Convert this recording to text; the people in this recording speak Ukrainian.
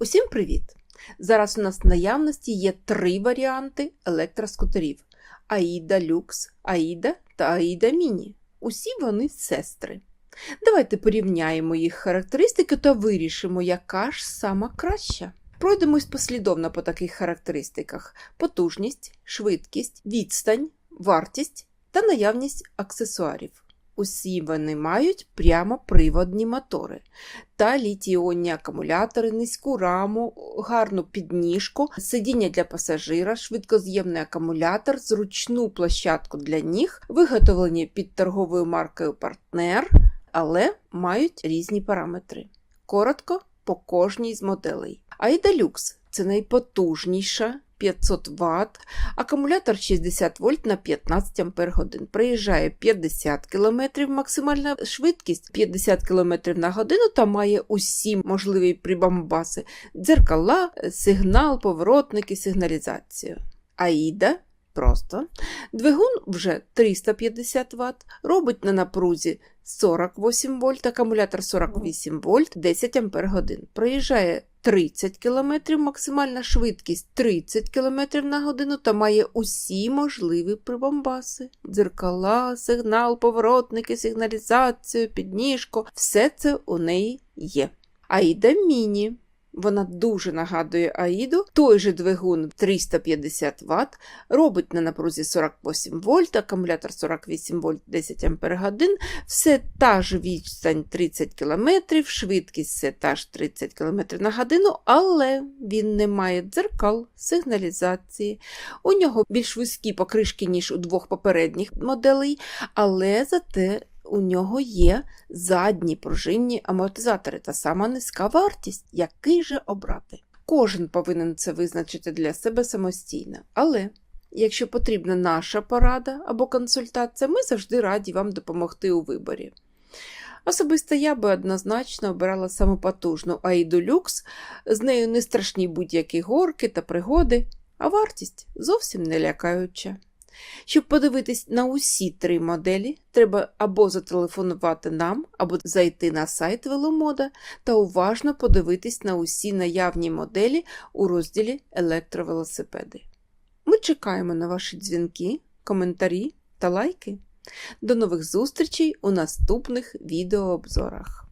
Усім привіт! Зараз у нас в наявності є три варіанти електроскутерів: AIDA Lux, AIDA та AIDA Mini. Усі вони сестри. Давайте порівняємо їх характеристики та вирішимо, яка ж сама краща. Пройдемось послідовно по таких характеристиках: потужність, швидкість, відстань, вартість та наявність аксесуарів. Усі вони мають прямоприводні мотори та літій-іонні акумулятори, низьку раму, гарну підніжку, сидіння для пасажира, швидкоз'ємний акумулятор, зручну площадку для ніг, виготовлені під торговою маркою Партнер, але мають різні параметри. Коротко по кожній з моделей. Lux – це найпотужніша 500 Вт, акумулятор 60 вольт на 15 Ах. Приїжджає 50 км, максимальна швидкість 50 км на годину та має усі можливі прибамбаси, дзеркала, сигнал, поворотники, сигналізацію. AIDA просто. Двигун вже 350 Вт, робить на напрузі 48 вольт, акумулятор 48 вольт, 10 Ах. Проїжджає 30 км, максимальна швидкість 30 км на годину та має усі можливі прибамбаси. Дзеркала, сигнал, поворотники, сигналізацію, підніжку. Все це у неї є. А йде Міні. Вона дуже нагадує Аїду, той же двигун 350 Вт, робить на напрузі 48 вольт, акумулятор 48 вольт 10 Ах, все та ж відстань 30 км, швидкість все та ж 30 км на годину, але він не має дзеркал, сигналізації. У нього більш вузькі покришки, ніж у двох попередніх моделей, але зате у нього є задні пружинні амортизатори та сама низька вартість, який же обрати. Кожен повинен це визначити для себе самостійно. Але якщо потрібна наша порада або консультація, ми завжди раді вам допомогти у виборі. Особисто я би однозначно обирала саму потужну Aidu Lux, з нею не страшні будь-які горки та пригоди, а вартість зовсім не лякаюча. Щоб подивитись на усі три моделі, треба або зателефонувати нам, або зайти на сайт Веломода та уважно подивитись на усі наявні моделі у розділі електровелосипеди. Ми чекаємо на ваші дзвінки, коментарі та лайки. До нових зустрічей у наступних відеообзорах.